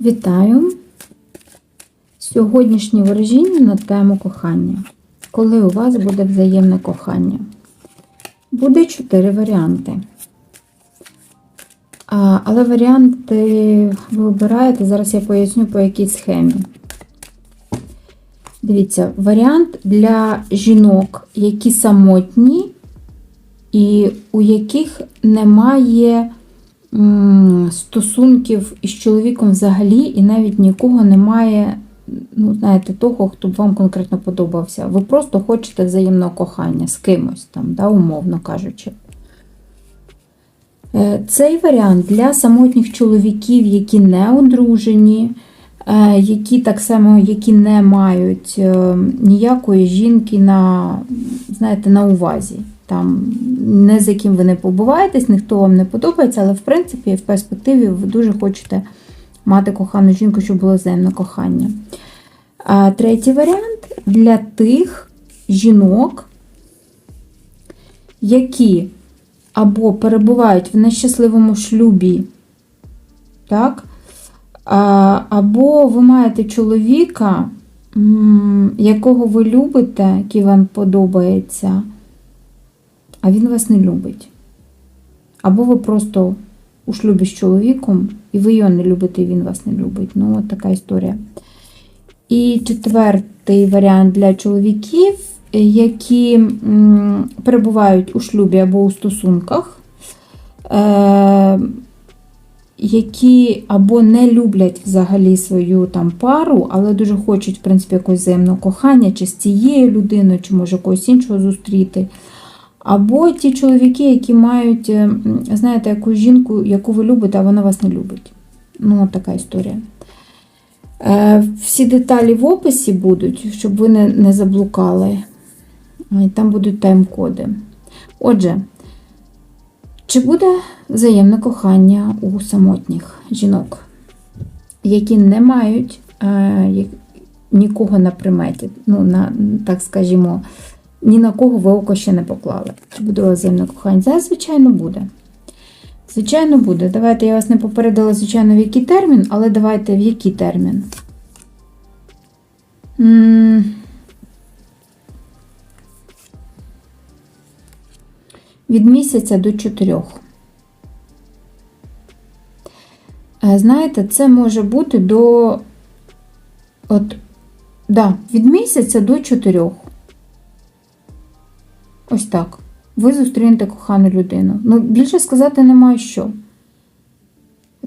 Вітаю! Сьогоднішнє ворожіння на тему кохання. Коли у вас буде взаємне кохання? Буде чотири варіанти. А, але варіанти ви обираєте, зараз я поясню по якій схемі. Дивіться, варіант для жінок, які самотні, і у яких немає стосунків із чоловіком взагалі, і навіть нікого немає, ну, знаєте, того, хто б вам конкретно подобався. Ви просто хочете взаємного кохання з кимось там, да, умовно кажучи. Е, Цей варіант для самотніх чоловіків, які не одружені, е, які так само які не мають е, ніякої жінки на, знаєте, на увазі. Там не з яким ви не побуваєтесь, ніхто вам не подобається, але в принципі в перспективі ви дуже хочете мати кохану жінку, щоб було взаємне кохання. А третій варіант для тих жінок, які або перебувають в нещасливому шлюбі, так? Або ви маєте чоловіка, якого ви любите, який вам подобається, а він вас не любить. Або ви просто у шлюбі з чоловіком, і ви його не любите, і він вас не любить. Ну, от така історія. І четвертий варіант для чоловіків, які перебувають у шлюбі або у стосунках, е, які або не люблять взагалі свою там пару, але дуже хочуть, в принципі, якогось взаємного кохання, чи з цією людиною, чи може когось іншого зустріти. Або ті чоловіки, які мають, е, знаєте, якусь жінку, яку ви любите, а вона вас не любить. Ну, от така історія. Е, Всі деталі в описі будуть, щоб ви не, не заблукали. І Там будуть тайм-коди. Отже, чи буде взаємне кохання у самотніх жінок, які не мають е, нікого на приметі, ну, на, так скажімо, ні на кого ви око ще не поклали. Чи буде у вас взаємне кохання? Зараз, звичайно, буде. Звичайно, буде. Давайте я вас не попередила, звичайно, в який термін, але давайте в який термін. Від місяця до чотирьох. Е, Знаєте, це може бути до. От, да, від місяця до чотирьох. Ось так. Ви зустрінете кохану людину. Ну, більше сказати немає що.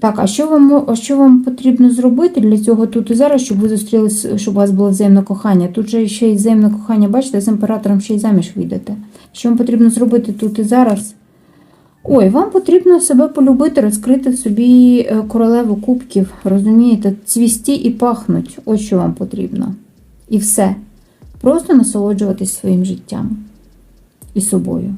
Так, а що вам, а що вам потрібно зробити для цього тут і зараз, щоб ви зустріли, с- щоб у вас було взаємне кохання? Тут же ще й взаємне кохання, бачите, з імператором ще й заміж вийдете. Що вам потрібно зробити тут і зараз? Ой, вам потрібно себе полюбити, розкрити собі е, королеву кубків, розумієте, цвісті і пахнуть. Ось що вам потрібно. І все. Просто насолоджуватись своїм життям і собою.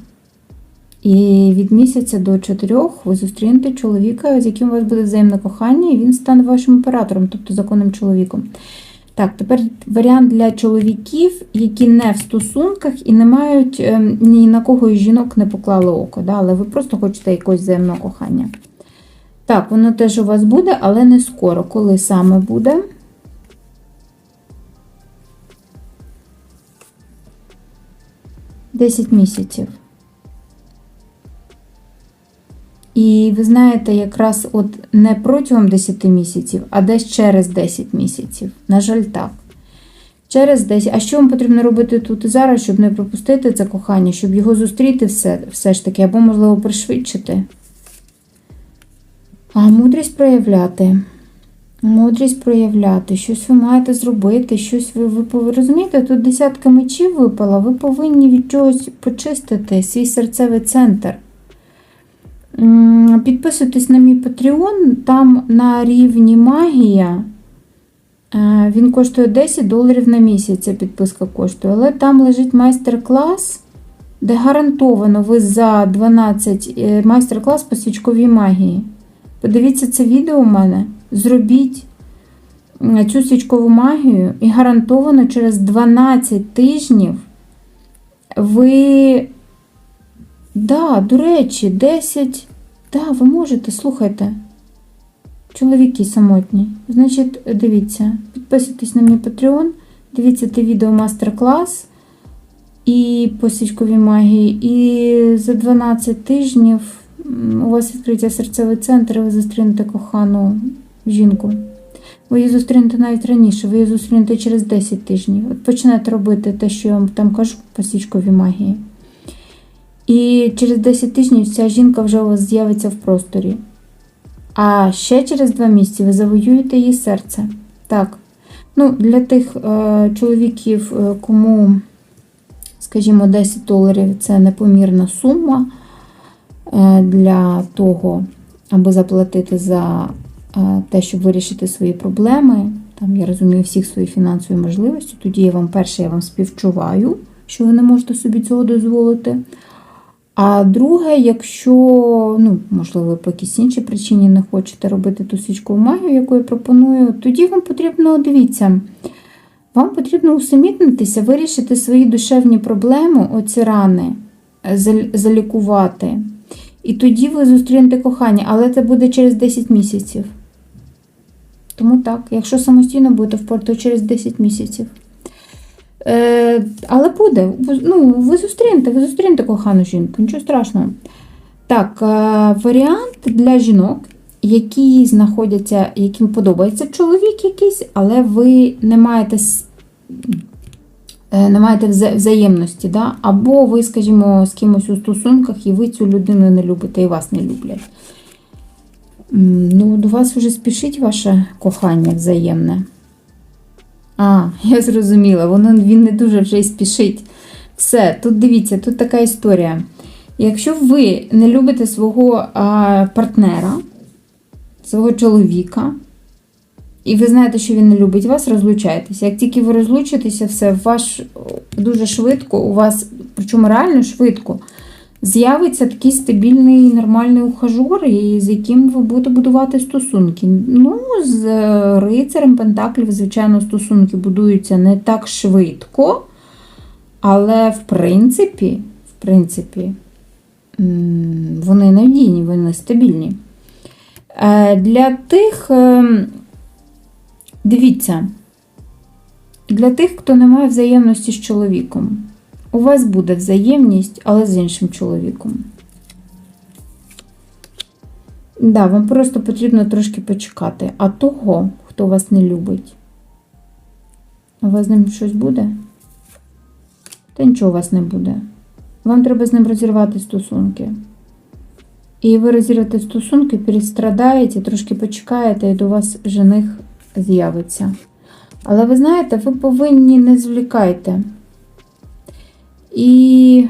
І від місяця до чотирьох ви зустрінете чоловіка, з яким у вас буде взаємне кохання, і він стане вашим оператором, тобто законним чоловіком. Так, тепер варіант для чоловіків, які не в стосунках і не мають ем, ні на кого із жінок не поклали око, да, але ви просто хочете якогось взаємного кохання. Так, воно теж у вас буде, але не скоро. Коли саме буде? Десять місяців. І ви знаєте, якраз от не протягом 10 місяців, а десь через 10 місяців. На жаль, так. Через 10. А що вам потрібно робити тут і зараз, щоб не пропустити це кохання, щоб його зустріти все, все ж таки, або, можливо, пришвидшити? А мудрість проявляти. Мудрість проявляти, щось ви маєте зробити, щось ви, ви розумієте, тут десятка мечів випала, ви повинні від чогось почистити свій серцевий центр. Підписуйтесь на мій Patreon, там на рівні магія. е, Він коштує 10 доларів на місяць, ця підписка коштує. Але там лежить майстер-клас, де гарантовано ви за 12 е, майстер-клас по свічковій магії. Подивіться це відео у мене. Зробіть цю свічкову магію, і гарантовано через 12 тижнів ви Да, до речі, 10. Да, ви можете, слухайте. Чоловіки самотні. Значить, дивіться, підписуйтесь на мій Patreon, дивіться те відео мастер-клас і по січковій магії. І за 12 тижнів у вас відкриття серцевий центр, і ви зустрінете кохану жінку. Ви її зустрінете навіть раніше, ви її зустрінете через 10 тижнів. От почнете робити те, що я вам там кажу по січковій магії. І через 10 тижнів ця жінка вже у вас з'явиться в просторі. А ще через 2 місяці ви завоюєте її серце. Так. Ну, для тих е, чоловіків, е, кому, скажімо, 10 доларів це непомірна сума е, для того, аби заплатити за те, щоб вирішити свої проблеми. Там я розумію всіх свої фінансові можливості. Тоді я вам перше, я вам співчуваю, що ви не можете собі цього дозволити. А друге, якщо, ну, можливо, по якійсь іншій причині не хочете робити ту свічкову магію, яку я пропоную, тоді вам потрібно, дивіться, вам потрібно усамітнитися, вирішити свої душевні проблеми, оці рани, е, залікувати. І тоді ви зустрінете кохання, але це буде через 10 місяців. Тому так, якщо самостійно будете впорати, то через 10 місяців. Е, але буде. Ну, ви зустрінете, ви зустрінете кохану жінку, нічого страшного. Так, е, варіант для жінок, які знаходяться, яким подобається чоловік якийсь, але ви не маєте, е, не маєте взаємності, да? або ви, скажімо, з кимось у стосунках, і ви цю людину не любите, і вас не люблять. Ну, до вас вже спішить ваше кохання взаємне. А, я зрозуміла, воно він не дуже вже й спішить. Все, тут дивіться, тут така історія. Якщо ви не любите свого а, партнера, свого чоловіка, і ви знаєте, що він не любить вас, розлучайтеся. Як тільки ви розлучитеся, все ваш дуже швидко, у вас, причому реально швидко, з'явиться такий стабільний нормальний ухажор, і з яким ви будете будувати стосунки. Ну, з е, рицарем Пентаклів, звичайно, стосунки будуються не так швидко, але в принципі, в принципі, вони надійні, вони стабільні. Е, Для тих, ем, дивіться, для тих, хто не має взаємності з чоловіком. У вас буде взаємність, але з іншим чоловіком. Да, вам просто потрібно трошки почекати. А того, хто вас не любить, у вас з ним щось буде? Та нічого у вас не буде. Вам треба з ним розірвати стосунки. І ви розірвете стосунки, перестрадаєте, трошки почекаєте, і до вас жених з'явиться. Але ви знаєте, ви повинні не звлікайте. І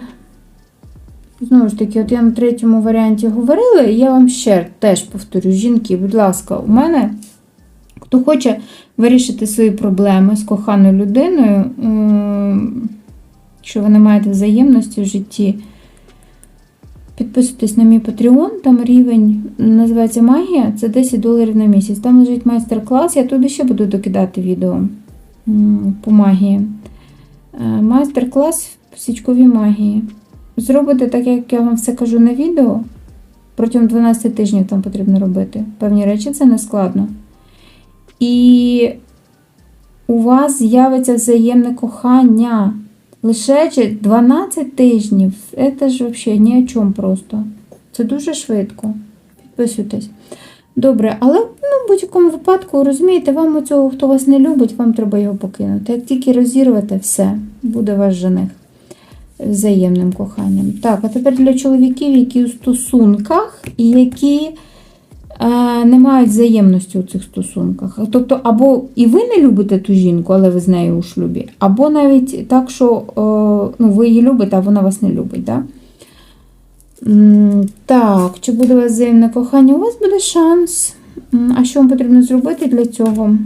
знову ж таки, от я на третьому варіанті говорила, і я вам ще теж повторю, жінки, будь ласка, у мене, хто хоче вирішити свої проблеми з коханою людиною, м, що ви не маєте взаємності в житті, підписуйтесь на мій Patreon, там рівень називається магія, це 10 доларів на місяць. Там лежить майстер-клас, я туди ще буду докидати відео по магії. Е, Майстер-клас січковій магії. Зробите так, як я вам все кажу на відео. Протягом 12 тижнів там потрібно робити. Певні речі це не складно. І у вас з'явиться взаємне кохання. Лише 12 тижнів. Це ж взагалі ні о чому просто. Це дуже швидко. Підписуйтесь. Добре, але ну, в будь-якому випадку, розумієте, вам оцього, хто вас не любить, вам треба його покинути. Як тільки розірвете, все, буде ваш жених взаємним коханням. Так, а тепер для чоловіків, які у стосунках і які е, не мають взаємності у цих стосунках. Тобто, або і ви не любите ту жінку, але ви з нею у шлюбі, або навіть так, що е, ну, ви її любите, а вона вас не любить. Да? Так, чи буде у вас взаємне кохання? У вас буде шанс. А що вам потрібно зробити для цього?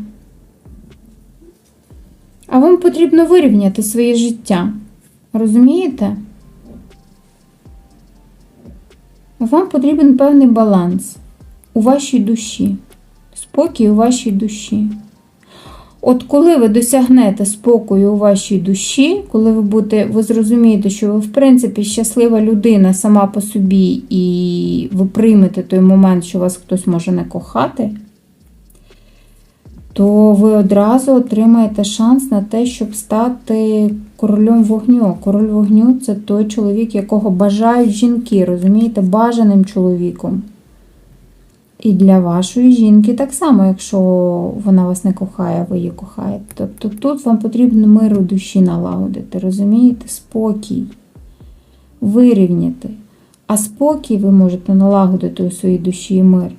А вам потрібно вирівняти своє життя. Розумієте? Вам потрібен певний баланс у вашій душі, спокій у вашій душі. От коли ви досягнете спокою у вашій душі, коли ви будете, ви зрозумієте, що ви, в принципі, щаслива людина сама по собі, і ви приймете той момент, що вас хтось може не кохати, то ви одразу отримаєте шанс на те, щоб стати королем вогню. Король вогню це той чоловік, якого бажають жінки, розумієте, бажаним чоловіком. І для вашої жінки так само, якщо вона вас не кохає, ви її кохаєте. Тобто тут вам потрібно мир у душі налагодити, розумієте? Спокій, вирівняти. А спокій ви можете налагодити у своїй душі і мир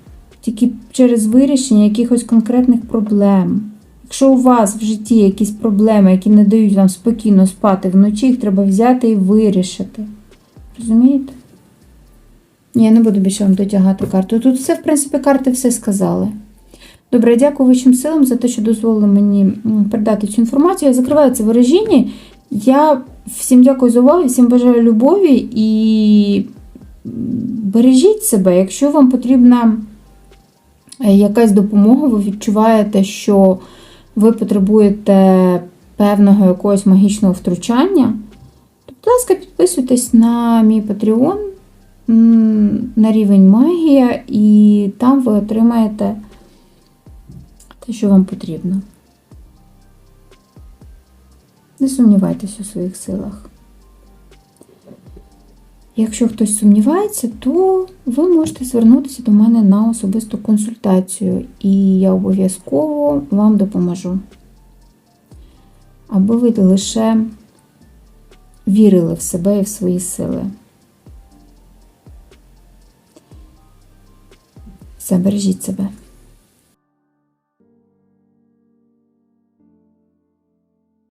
тільки через вирішення якихось конкретних проблем. Якщо у вас в житті якісь проблеми, які не дають вам спокійно спати вночі, їх треба взяти і вирішити. Розумієте? Ні, я не буду більше вам дотягати карту. Тут все, в принципі, карти все сказали. Добре, дякую вищим силам за те, що дозволили мені передати цю інформацію. Я закриваю це вираження. Я всім дякую за увагу, всім бажаю любові і бережіть себе, якщо вам потрібна якась допомога, ви відчуваєте, що ви потребуєте певного якогось магічного втручання, то, будь ласка, підписуйтесь на мій Patreon на рівень магія, і там ви отримаєте те, що вам потрібно. Не сумнівайтесь у своїх силах. Якщо хтось сумнівається, то ви можете звернутися до мене на особисту консультацію, і я обов'язково вам допоможу. Аби ви лише вірили в себе і в свої сили. Все, бережіть себе.